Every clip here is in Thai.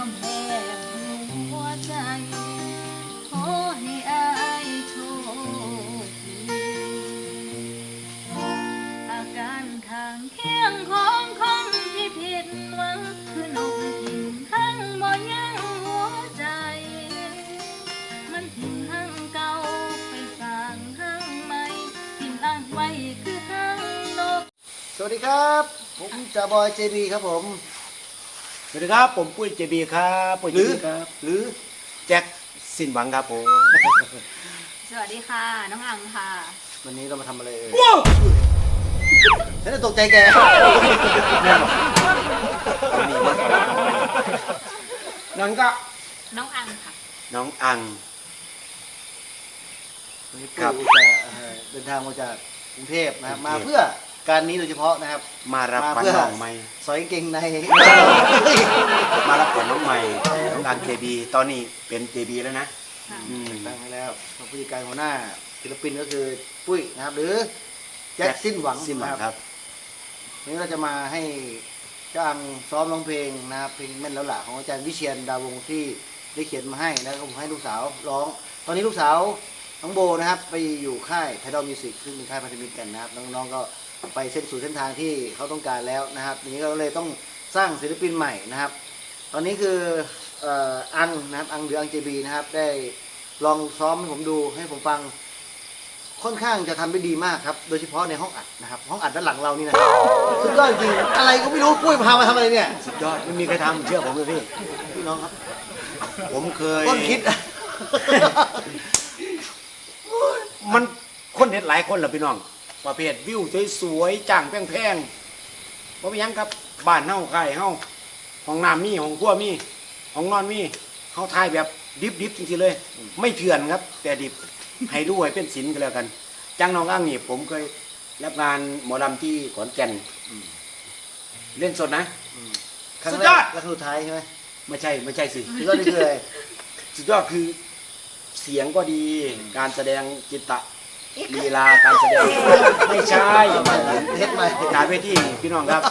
อมแพ้หัวใจ ขอให้อายโชคดีอาการข้างเคียงของคนที่ผิดหวังคือนกทิ่มทั้งบ่ยังหัวใจ มันทิ้งห้างเก่าไปสร้างห้างใหม่ทิ้งอ้างไว้คือห้างนก สวัสดีครับ ผมจ่าบอยเจบีครับผม สวัสดีครับ ผมปุ้ยเจบีครับปุ้ยหเจรือบีครับหรือแจ็คสินหวังครับผม สวัสดีค่ะ น้องอังค่ะ วันนี้เรามาทำอะไรเอ่ยว้าวฉันจะตกใจแกนั่นก็น้องอังค่ะ น้องอัง วันนี้ครับปู่จะเอ่อเดินทางมาจากกรุงเทพนะครับมาเพื่อ การนี้โดยเฉพาะนะครับมารับมาขวัญเพื่อน้องใหม่ สอยเก่งใน มารับขวัญน้องใหม่น้องอังเจบีตอนนี้เป็นเจบีแล้วนะค่ะอืม ตั้งให้แล้วผู้จัดการหัวหน้าศิลปินก็คือปุ้ยนะครับ หรือแจ็คสิ้นหวังสิ้นหวังนะครับ วันนี้เราจะมาให้จ้างซ้อมร้องเพลงนะครับเพลงแม่นแล้วล่ะของอาจารย์วิเชียนดาวงศ์ที่ได้เขียนมาให้แล้วก็ผมให้ลูกสาวร้อง ตอนนี้ลูกสาวน้องโบนะครับ ไปอยู่ค่ายไทดอลมิวสิกซึ่งเป็นค่ายพันธมิตรกันนะครับน้องๆก็ ไปเส้นสู่เส้นทางที่เขาต้องการแล้วนะครับทีนี้เราเลยต้องสร้างศิลปินใหม่นะครับ ตอนนี้คือเอ่ออังนะครับอังหรืออังเจบีนะครับ ได้ลองซ้อมให้ผมดูให้ผมฟังค่อนข้างจะทำได้ดีมากครับ โดยเฉพาะในห้องอัดนะครับ ห้องอัดด้านหลังเรานี่นะครับสุดยอดจริงๆอะไรก็ไม่รู้ปุ้ยพามาทำอะไรเนี่ย สุดยอดไม่มีใครทำเชื่อผมเลยพี่พี่น้องครับ ผมเคยต้นคิด มันคนเห็นหลายคนเหรอพี่น้อง ประเภทวิวสวยๆจ้างแพงๆเพราะยังครับบ้านเฮาค่ายเฮาห้องน้ำมีห้องครัวมีห้องนอนมีเฮาทายแบบดิบๆจริงๆเลย ไม่เถื่อนครับ แต่ดิบให้ดูให้เป็นศิลป์กันแล้วกันจังน้องอ้างนี่ผมเคยรับงานหมอลำที่ขอนแก่นเล่นสดนะ ครั้งสุดแรยอด กและครั้งสุดท้ายใช่ไหมไม่ใช่ไม่ใช่สิ สุดยอดนี่คืออะไรสุดยอดคือเสียงก็ดีการแสดงจิตตะ ลีลาการแสดงไม่ใช่เฮ็ดใหม่การเวทีพี่น้องครับ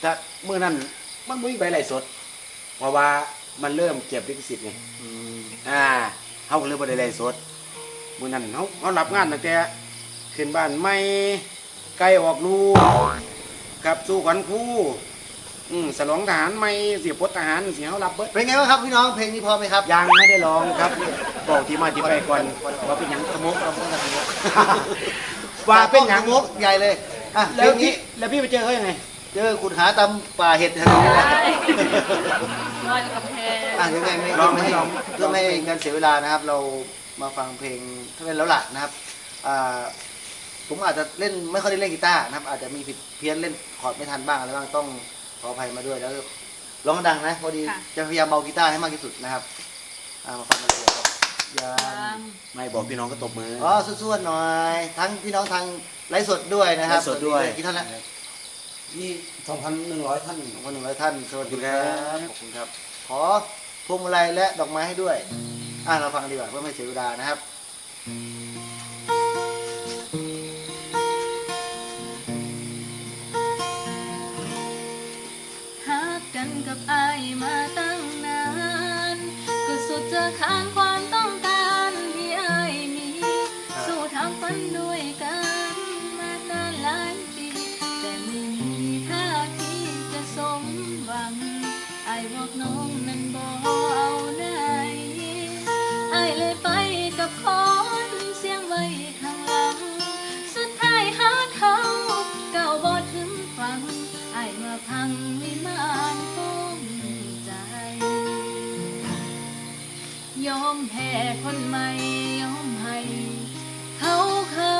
แต่เมื่อนั้นมันไม่มีใบไหลฟ์สด เพราะว่ามันเริ่มเก็บลิขสิทธิ์ไงอืมอ่าเขาก็เลยบ่ได้ไลฟ์สดเมื่อนั้นเขาเขารับงานตั้งแต่ขึ้นบ้านไม่ไกลออกลูกกับสู่ขวัญครู่ อืมสลองทหารไม่เสียพลทหารเสียเขารับเบิดเป็นไงบ้างครับพี่น้องเพลงนี้พอไหมครับ ยังไม่ได้ร้องครับบอกที่มาที่ไปก่อนว่าเป็นหยังสมุกเราต้องการสมุกว่าเป็นหยังสมุกใหญ่เลยอะเพแล้ลวงพี่นี้แล้วพี่ไปเจอเขายังไงเจอขุดหาตามป่าเห็ดแถวนี้แหละนอนกับแพรอะยังไงไม่ลองไหมไม่ลองเพื่อไม่ให้การเสียเวลานะครับ เรามาฟังเพลงถ้าเป็นแล้วล่ะนะครับอ่าผมอาจจะเล่นไม่ค่อยได้เล่นกีตาร์นะครับ อาจจะมีผิดเพี้ยนเล่นคอร์ดไม่ทันบ้างอะไรบ้างต้อง ขออภัยมาด้วยแล้วร้องดังนะพอดีจะพยายามเบากีตาร์ให้มากที่สุดนะครับอ่ามาฟังกันเลยครับยาตามไม่บอกพี่น้องก็ตบมืออ๋อส่วนๆหน่อย ทั้งพี่น้องทางไลฟ์สดด้วยนะครับไลฟ์สดด้วยกี่ท่านแล้วนี่สองพันหนึ่งร้อยท่านสองพันหนึ่งร้อยท่านสวัสดีครัขอบบคุณครับขอบคุณครับ ขอพวงมาลัยและดอกไม้ให้ด้วย อ่าเราฟังดีกว่าเพื่อไม่เสียเวลานะครับ กกันกับอายมาตั้งนาน ก็สุดจะขานความต้องการที่อายมี สู้ทางฝันด้ ยอมแพ้คนใหม่ยอมให้ เขาเข้า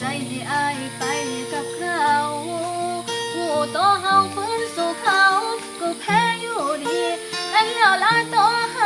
ใจให้อายไปกับเขาหูต่อเฮาฟื้นสู่เขา ก็แพ้อยู่ดีแอ้เหล่าะต่อเฮา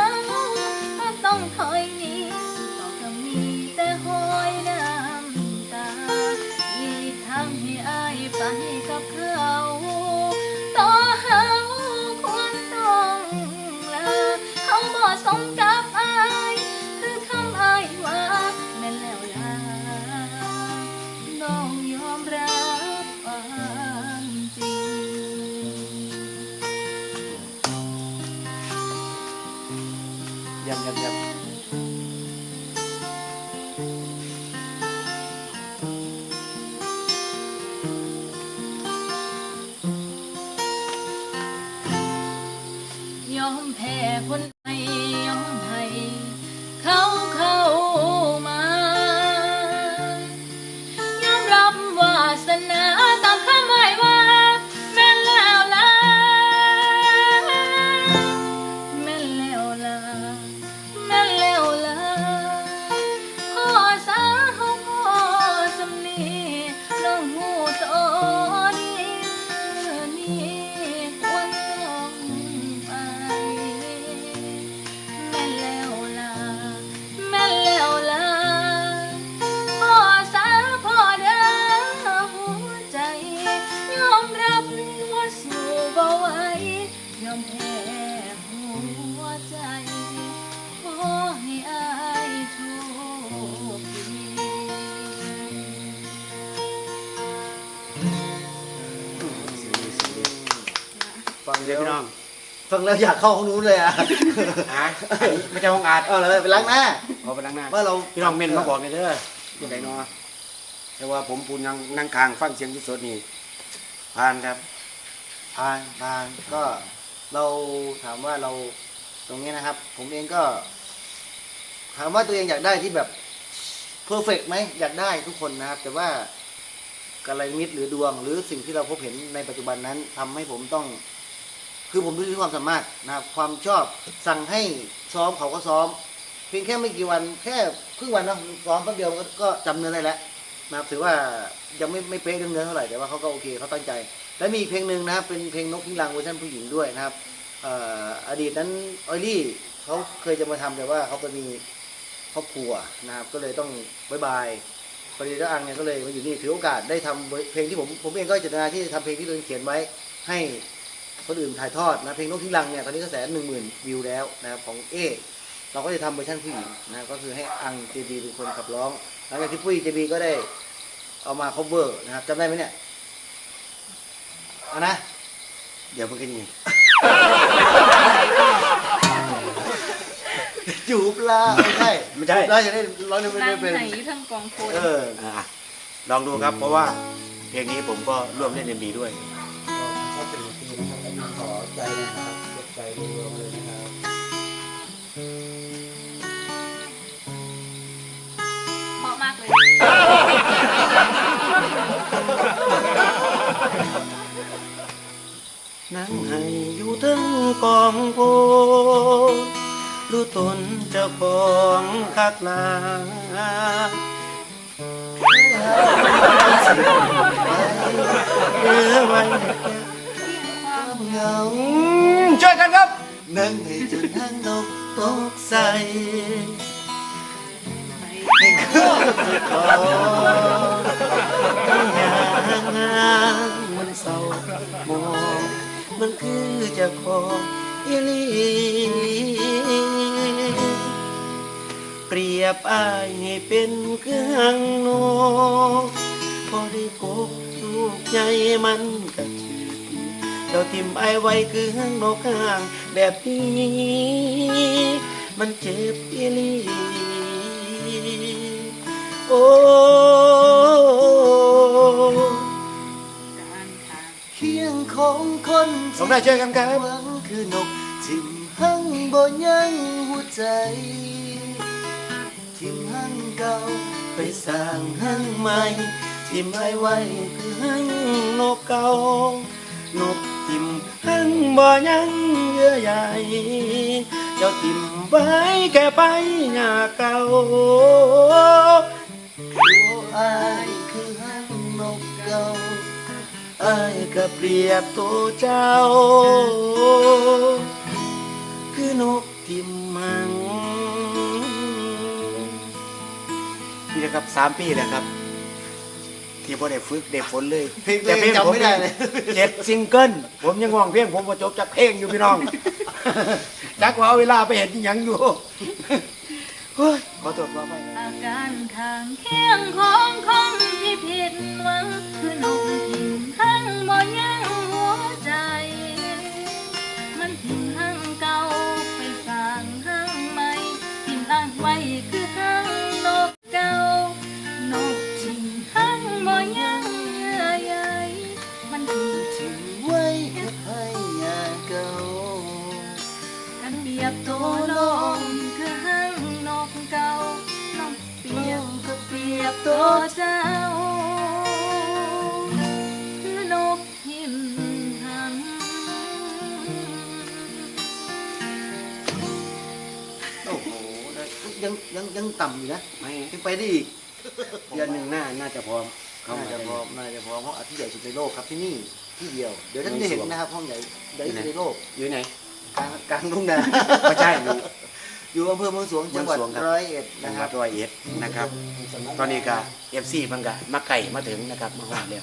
เดี๋เดี๋ยยววพี่น้องฟังแล้วอยากเข้าห้องนู้นเลยอะหาอันนี้ไม่ใช่ห้องอัดเอาเลยไปล้างหน้าเอาไปล้างหน้าว่าเราพี่น้องเม่นมาบอกเลยเด้อยังไงเนาะแต่ว่าผมปูนยังนั่งคางฟังเสียงที่สดนี่ผ่านครับผ่านผ่านก็เราถามว่าเราตรงนี้นะครับ ผมเองก็ ถามว่าตัวเองอยากได้ที่แบบเพอร์เฟกไหมอยากได้ทุกคนนะครับ แต่ว่ากระไรมิตรหรือดวง หรือสิ่งที่เราพบเห็นในปัจจุบันนั้นทำให้ผมต้อง คือผมดูที่ความสามารถนะครับความชอบสั่งให้ซ้อมเขาก็ซ้อม เพียงแค่ไม่กี่วันแค่ครึ่งวันเนาะซ้อมแป๊บเดียวก็ก็จำเนื้อได้แล้วนะครับถือว่ายังไม่ไม่เป๊ะเรื่องเนื้อเท่าไหร่แต่ว่าเขาก็โอเคเขาตั้งใจ และมีเพลงหนึ่งนะครับเป็นเพลงนกพิรังเวอร์ชันผู้หญิงด้วยนะครับออดีตนั้นออยลี่เขาเคยจะมาทำแต่ว่าเขาไปมีครอบครัวนะครับก็เลยต้องบายบายพอดีแล้วอังเนี่ยก็เลยมาอยู่นี่ถือโอกาสได้ทำเพลงที่ผมผมเองก็เจตนาที่จะทำเพลงที่ตัวเองเขียนไว้ให้ คนอื่นถ่ายทอดนะเพลงนกทิ้งรังเนี่ยตอนนี้ก็แสนหนึ่งหมื่นวิวแล้วนะครับของเอเราก็จะทำเวอร์ชันผู้หญิงนะก็คือให้อังเจบีเป็นคนขับร้องหลังจากที่ปุ้ยเจบีก็ได้เอามา cover นะครับจำได้ไหมเนี่ยเอานะเดี๋ยวมันก็นี่จูบลาไม่ใช่ไม่ใช่ เราจะได้ร้องไม่นั่ไม่งเป็นไหนทั้งกองโฟนเอออะลองดูครับเพราะว่าเพลงนี้ผมก็ร่วมเล่นเอ็มบีด้วย ก็เป็นปีนะครับอัน นี้ขอใจนะครับยกใจรวมเลยนะครับเพราะมากเลยนั่งให้อยู่ถึงกองโพรู้ตนเจ้าของคักลาเออไว้ นั่งให้จนทั้งนกตกใส่มันเศร้ามองมันคือจะขออิลีเปรียบอายให้เป็นเครื่องนกพอได้กบลูกใหญ่มันกระ เจ้าทิมไอายไว้คือหางนกห่างแบบนี้ มันเจ็บอิลีโอ้การทางเคียงของคนผมได้เจอกันครับหวังคือนกทิมหังบ่ยังหัวใจทิมหังเก่าไปสร้างหังใหม่ทิมไอ้ไว้คือหังนกเก่านก ทิมหังบ่ยังเยื่อใหญ่เจ้าทิมไว้แค่ไปหน้าเก่าตัวอายคือหังนกเก่าอายก็เปรียบตัวเจ้า คือนกทิมมังนี่นะครับสามปีแล้วครับ ที่พ่ได้ฝึกได้ฝนเลยเพลงตัวเองจำไม่ได้เลย เจ็ดซิงเกิลผมยังง่วงเพลงผมมาจบจากเพลงอยู่พี่น้อง จักว่าเอาเวลาไปเห็นอิหยังอยู่เฮ้ยขอโทษว่าไป อาการข้างเคียงของคนที่ผิดหวัง เปรียบตัวเจ้าคือนกหิมหันโอ้โหยังยังยังต่ำอยู่นะไม่ ยังไปได้อีกเดือนหนึ่งหน้าน่าจะพร้อมเข้าน่ามาจะได้พอน่าจะพอเพราะอาที่ใหญ่สุดในโลกครับที่นี่ที่เดียว เดี๋ยวท่านจะเห็นนะครับห้องใหญ่ใหญ่ที่สุดในโลกอยู่ไหนกลางกลางทุ่งนา ไม่ใช่อยู่ อยู่อำเภอเมืองสวงจังหวัดเมืองสวงครับ ร้อยเอ็ดนะนะคครัรับบร้อยเอ็ดนะครับ ตอนนี้ก็เอฟซีมันก็มาไก่มาถึงนะครับมาหอดแล้ว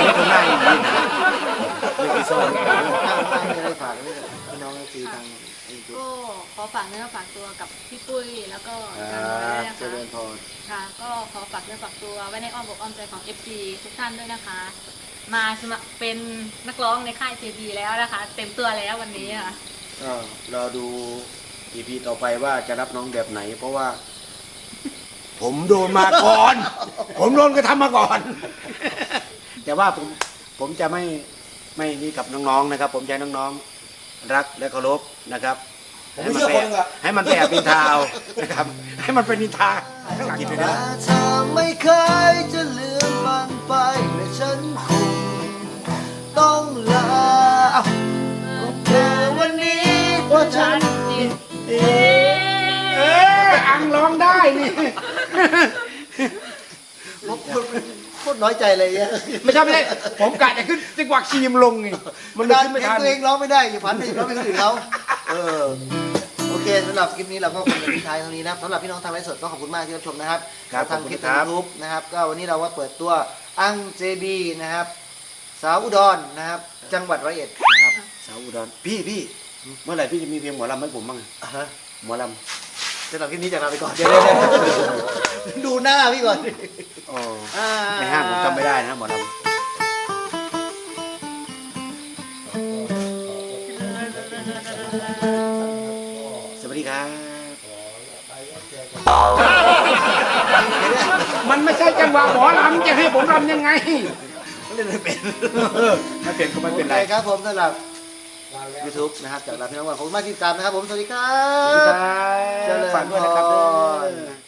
นี่คนหน้าอย่างนี้นะนี่คือโซ่ข้างล่างมีอะไรฝากไหมครับพี่น้องทีทางไอ้ตัวก็ขอฝากเนื้อฝากตัวกับพี่ปุ้ยแล้วก็อ่าทางน้อยด้วยนะเจคะริญพรค่ะ ก็ขอฝากเนื้อฝากตัวไว้ในอ้อมอกอ้อมใจของ FG ทุกท่านด้วยนะคะ มาสมัครเป็นนักร้องในค่าย JB แล้วนะคะ เต็มตัวแล้ววันนี้ค่ะ ก็รอดู อีพีต่อไปว่าจะรับน้องแบบไหน เพราะว่า ผมโดนมาก่อน ผมโดนกระทำมาก่อน แต่ว่าผมผมจะไม่ไม่นี่กับน้องๆนะครับ ผมจะให้น้องๆรักและเคารพนะครับผมไม่เชื่อคนหรอกให้มันแอบนินทาเอานะครับ ให้มันเป็นนินทากินไปนะถ้า น้อยใจเลยเนี่ยไม่ใช่ไม่ใช่ผมกะจะขึ้นจังหวะคีมลงนี่มันเลยการขึ้นเพลไม่งทันตัวเองร้องไม่ได้อย่าพันไปร้องเพลงคนอื่นเขาเออโอเคสำหรับคลิปนี้เราก็คงจะทิ้งท้ายเท่านี้นะครับสำหรับพี่น้องทางไลฟ์สดก็ขอบคุณมากที่รับชมนะครับครับทางคลิปขอบคุณครัยูบทูบนะครับ ก็วันนี้เราว่าเปิดตัวอังเจบีนะครับสาวอุดรนะครับ จังหวัดร้อยเอ็ดนะครับสาวอุดรพี่พี่เมื่อไหร่พี่จะมีเพลงหมอลำให้ผมบ้างอ่าฮะหมอล สำหรับคลิปนี้จากลาไปก่อนเดี๋ยวเดี๋ยวเดี๋ยวดูหน้าพี่ก่อนำอ๋ออ่าในห้างผมจำไม่ได้นะหมอลำสวัสดีครับมันไม่ใช่จังหวะหมอลำจะให้ผมลำยังไง เล่นไม่เป็น ไม่เป็นก็ไม่เป็นไร โอคครับผมสำหรับ YouTube นะครับจากลาพี่น้องก่อนขอบคุณมากที่ติดตามนะครับผม สวัสดีครัสวัสดีบครับเจริญฝากด้วยนะครับพรเด้อ